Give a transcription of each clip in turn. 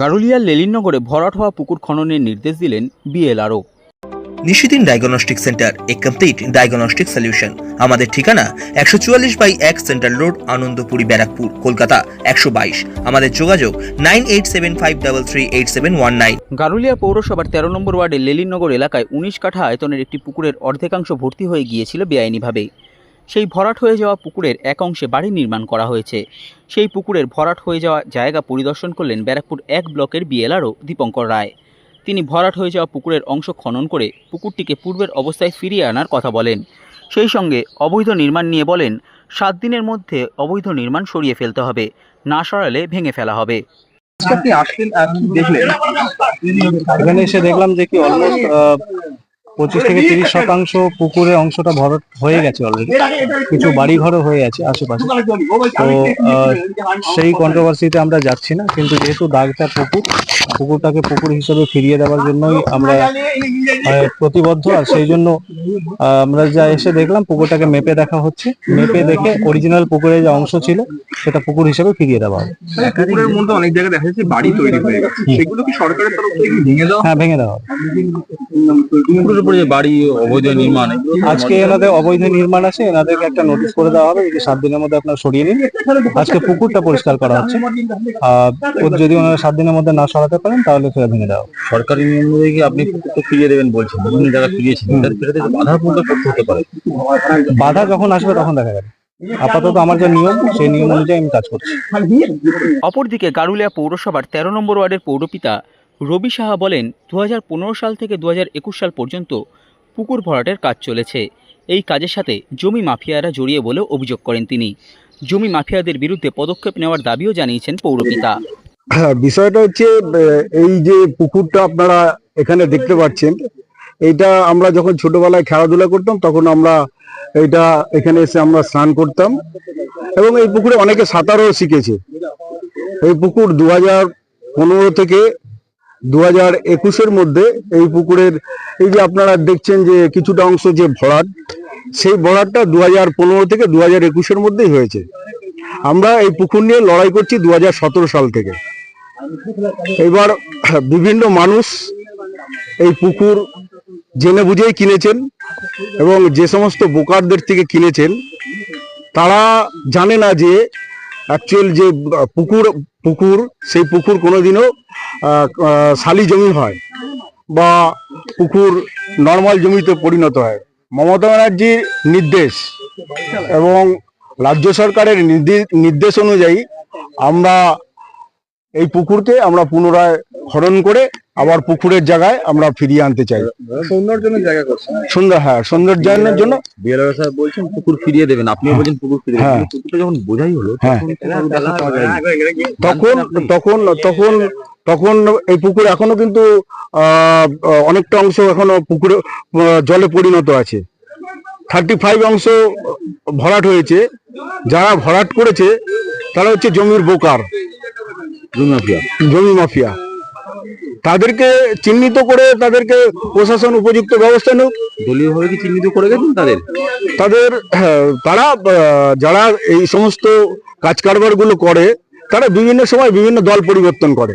গারুলিয়ার লেলিননগরে ভরাট হওয়া পুকুর খননের নির্দেশ দিলেন বিএলআরও। নিশিদিন ডায়াগনস্টিক সেন্টার এ কমপ্লিট ডায়াগনস্টিক সলিউশন। আমাদের ঠিকানা একশো চুয়াল্লিশ বাই এক সেন্ট্রাল রোড আনন্দপুরি ব্যারাকপুর কলকাতা একশো বাইশ। আমাদের যোগাযোগ nine eight seven five double three eight seven one nine. Garulia পৌরসভার তেরো নম্বর ওয়ার্ডের লেলিননগর এলাকায় উনিশ কাঠা আয়তনের একটি পুকুরের অর্ধেকাংশ ভর্তি হয়ে গিয়েছিল বেআইনিভাবে। সেই ভরাট হয়ে যাওয়া পুকুরের এক অংশে বাড়ি নির্মাণ করা হয়েছে। সেই পুকুরের ভরাট হয়ে যাওয়া জায়গা পরিদর্শন করলেন ব্যারাকপুর এক ব্লকের বিএলআরও দীপঙ্কর রায়। তিনি ভরাট হয়ে যাওয়া পুকুরের অংশ খনন করে পুকুরটিকে পূর্বের অবস্থায় ফিরিয়ে আনার কথা বলেন। সেই সঙ্গে অবৈধ নির্মাণ নিয়ে বলেন সাত দিনের মধ্যে অবৈধ নির্মাণ সরিয়ে ফেলতে হবে না সরালে ভেঙে ফেলা হবে। আপনি আসলেন আর দেখলেন? এখানে এসে দেখলাম যে কি অলমোস্ট পঁচিশ থেকে তিরিশ শতাংশ পুকুরের অংশটা ভরট হয়ে গেছে অলরেডি কিছু বাড়ি ঘরও হয়ে আছে আশেপাশে। তো সেই কন্ট্রোভার্সিতে আমরা যাচ্ছি না কিন্তু যেহেতু দাগটা পুকুর পুকুরটাকে পুকুর হিসেবে ফিরিয়ে দেওয়ার জন্যই আমরা প্রতিবদ্ধ আর সেই জন্য আমরা যা এসে দেখলাম পুকুরটাকে মেপে দেখা হচ্ছে। মেপে দেখে অরিজিনাল পুকুরের যে অংশ ছিল সেটা পুকুর হিসেবে ফিরিয়ে দেওয়া হবে। পুকুরের মধ্যে অনেক জায়গায় দেখা যাচ্ছে বাড়ি তৈরি হয়ে গেছে। সেগুলো কি সরকারের তরফ থেকে ভেঙে দেওয়া হ্যাঁ ভেঙে দেওয়া হবে। উপরে যে বাড়ি অবৈধ নির্মাণ আজকে এনাদের অবৈধ নির্মাণ আছে এনাদেরকে একটা নোটিশ করে দেওয়া হবে যে সাত দিনের মধ্যে আপনারা সরিয়ে নিন। আজকে পুকুরটা পরিষ্কার করা হচ্ছে। যদি ওনারা সাত দিনের মধ্যে না সরাতে পারেন তাহলে সেটা ভেঙে দেওয়া সরকারি নিয়ম অনুযায়ী কি আপনি পুকুরটা ফিরিয়ে দেবেন বলছেন? বিভিন্ন জায়গায় ফিরিয়েছেন ফেরাতে বাধা পূর্ণ করতে হতে পারে? বাধা যখন আসবে তখন দেখা যাবে। আপাতত আমার যে নিয়ম সেই নিয়ম অনুযায়ী আমি কাজ করছি। অপরদিকে গারুলিয়া পৌরসভার তেরো নম্বর ওয়ার্ডের পৌরপিতা রবি সাহা বলেন দু হাজার পনেরো সাল থেকে দুহাজার একুশ সাল পর্যন্ত পুকুর ভরাটের কাজ চলেছে। এই কাজের সাথে জমি মাফিয়ারা জড়িয়ে বলেও অভিযোগ করেন তিনি। জমি মাফিয়াদের বিরুদ্ধে পদক্ষেপ নেওয়ার দাবিও জানিয়েছেন পৌরপিতা। হ্যাঁ বিষয়টা হচ্ছে এই যে পুকুরটা আপনারা এখানে দেখতে পাচ্ছেন, এইটা আমরা যখন ছোটবেলায় খেলাধুলা করতাম, তখন আমরা এটা এখানে এসে আমরা স্নান করতাম। এবং এই পুকুরে অনেকে সাঁতারও শিখেছে। এই পুকুর দু পনেরো থেকে দু হাজার একুশের মধ্যে এই পুকুরের, এই যে আপনারা দেখছেন যে কিছুটা অংশ যে ভরাট, সেই ভরাটটা দু হাজার পনেরো থেকে দু হাজার একুশের মধ্যেই হয়েছে। আমরা এই পুকুর নিয়ে লড়াই করছি দু হাজার সতেরো সাল থেকে। এবার বিভিন্ন মানুষ এই পুকুর জেনে বুঝেই কিনেছেন এবং যে সমস্ত বোকারদের থেকে কিনেছেন, তারা জানে না যে অ্যাকচুয়াল যে পুকুর পুকুর, সেই পুকুর কোনোদিনও শালি জমি হয় বা পুকুর নর্মাল জমিতে পরিণত হয় মমতা ব্যানার্জির নির্দেশ এবং রাজ্য সরকারের নির্দেশ অনুযায়ী আমরা এই পুকুরকে আমরা পুনরায় খনন করে আবার পুকুরের জায়গায় আমরা ফিরিয়ে আনতে চাই সৌন্দর্যের জায়গা সুন্দর হ্যাঁ সৌন্দর্যায়নের জন্য বিএলআর বলছেন পুকুর ফিরিয়ে দেবেন আপনিও বলছেন পুকুর ফিরিয়ে দেবেন হ্যাঁ। পুকুরটা যখন বোঝাই হলো হ্যাঁ। তখন। তখন তখন তখন এই পুকুর এখনও কিন্তু অনেকটা অংশ এখনও পুকুরে জলে পরিণত আছে। থার্টি ফাইভ অংশ ভরাট হয়েছে। যারা ভরাট করেছে তারা হচ্ছে জমির বোকার। জমি মাফিয়া। তাদেরকে চিহ্নিত করে তাদেরকে প্রশাসন উপযুক্ত ব্যবস্থা নেব দলীয়ভাবে কি চিহ্নিত করে গেছেন তাদের? তাদের তারা যারা এই সমস্ত কাজ কারবারগুলো করে তারা বিভিন্ন সময় বিভিন্ন দল পরিবর্তন করে।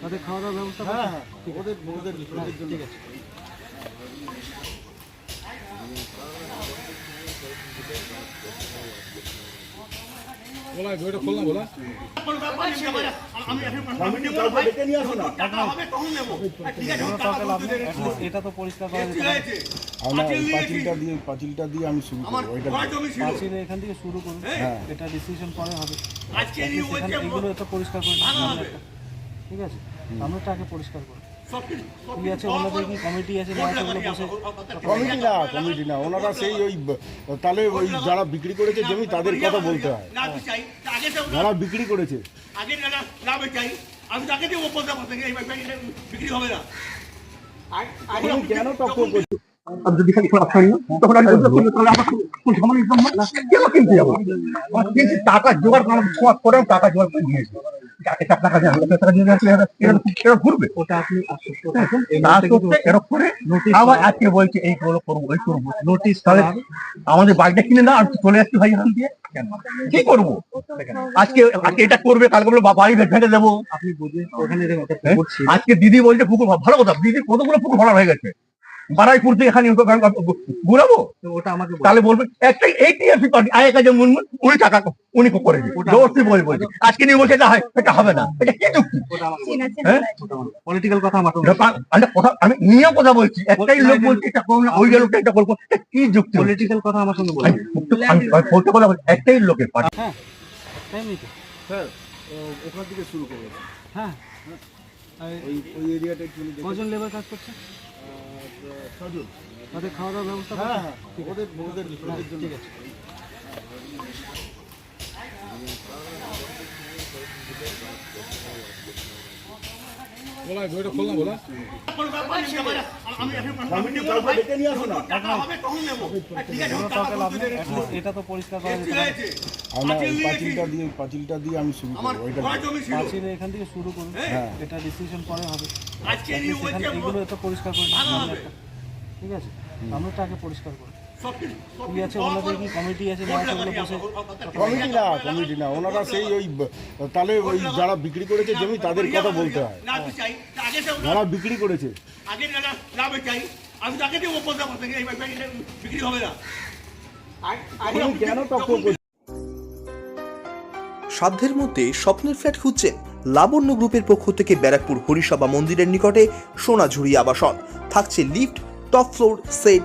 তাদের খাওয়া দাওয়ার ব্যবস্থা হ্যাঁ ওদের ওদের ঠিক আছে। এটা তো পরিষ্কার করা যেতে পাঁচিলটা দিয়ে পাঁচিলটা দিয়ে আমি শুরু করব ওইটা। এখান থেকে শুরু করুন। এটা ডিসিশন পরে হবে। এগুলো একটা পরিষ্কার করে। ঠিক আছে? সামনেরটা আগে পরিষ্কার করুন কি আছে? ওনাদের কি কমিটি আছে? না আছে ওগুলো বসে কমিটি না কমিটি না। ওনারা সেই ওই তাহলে ওই যারা বিক্রি করেছে জমি তাদের কথা বলতে হয়। যারা বিক্রি করেছে। আগে না চাই। আমি তাকে দিয়ে বলতে বিক্রি হবে না। কেন তখন যদি খালি তখন আমি বলতে পারব, তাহলে আমার কোন সমান কেন কিনতে যাব? টাকা জোগাড় টাকা জোগাড় করে নিয়েছি যাকে চার টাকা দিয়ে টাকা দিয়ে আসলে এরা- এরা- এরা ঘুরবে ওটা আপনি আশ্বস্ত তা এরকম করে আবার আজকে বলছে এই করব করব ওই করব নোটিশ তাহলে আমাদের বাইকটা কিনে না আর চলে আসছি ভাই এখান দিয়ে কেন? কি করব আজকে আজকে এটা করবে কালকে বলে বা- বাড়ি ভেঙে দেবো আপনি বুঝে ওখানে দেখুন একটা? পুকুর ছিল আজকে দিদি বলছে পুকুর ভালো কথা দিদির কতগুলো পুকুর ভাড়া হয়ে গেছে বারাইপুর থেকে এখানে ঘুরাবো? ওটা আমাকে তাহলে বলবে একটা এই টিআরপি পার্টি আয় কাজে মুনমুন উনি টাকা উনি করে দিবে। জবরদস্তি বলে বলছে। আজকে নিয়ে বলছে এটা হয় এটা হবে না। এটা কি যুক্তি? হ্যাঁ? পলিটিক্যাল কথা কথা আমি নিয়ে কথা বলছি। একটাই লোক বলছে এটা করব না ওই লোকটা এটা করব। কি যুক্তি? পলিটিক্যাল কথা আমার সঙ্গে বলতে কথা বলছি, একটাই লোকের পার্টি। তাই নাকি স্যার ওখান থেকে শুরু করব। হ্যাঁ ওই ওই এরিয়াটা কজন লেবার কাজ করছে? তাদের খাওয়া দাওয়ার ব্যবস্থা হ্যাঁ হ্যাঁ ওদের ওদের ওদের জন্য ঠিক আছে। কোনো ব্যাপার নেই, ব্যাপার না। আমি এখন আমি কমিটি কাউকে ডেকে নিয়ে আসো না টাকা হবে তখন নেব ঠিক আছে টাকা লাভ নেই। এটা তো পরিষ্কার আমরা পাঁচিলটা দিয়ে পাঁচিলটা দিয়ে আমি শুরু আমার করব ওইটা পাঁচিলে এখান থেকে শুরু করুন। হ্যাঁ। এটা ডিসিশন পরে হবে। নিয়ে এগুলো তো পরিষ্কার করে। ঠিক আছে? সামনেটা আগে পরিষ্কার সব কি আছে? ওনাদের কি কমিটি আছে? না আছে ওগুলো বসে কমিটি না কমিটি না। ওনারা সেই ওই তাহলে ওই যারা বিক্রি করেছে জমি তাদের কথা বলতে হয়। যারা বিক্রি করেছে। আগে না চাই। আমি তাকে দিয়ে বলতে পারতাম বিক্রি হবে না। কেন তখন সাধ্যের মধ্যে স্বপ্নের ফ্ল্যাট খুঁজছেন লাবণ্য গ্রুপের পক্ষ থেকে ব্যারাকপুর হরিসভা মন্দিরের নিকটে সোনাঝুরি আবাসন। থাকছে lift top floor set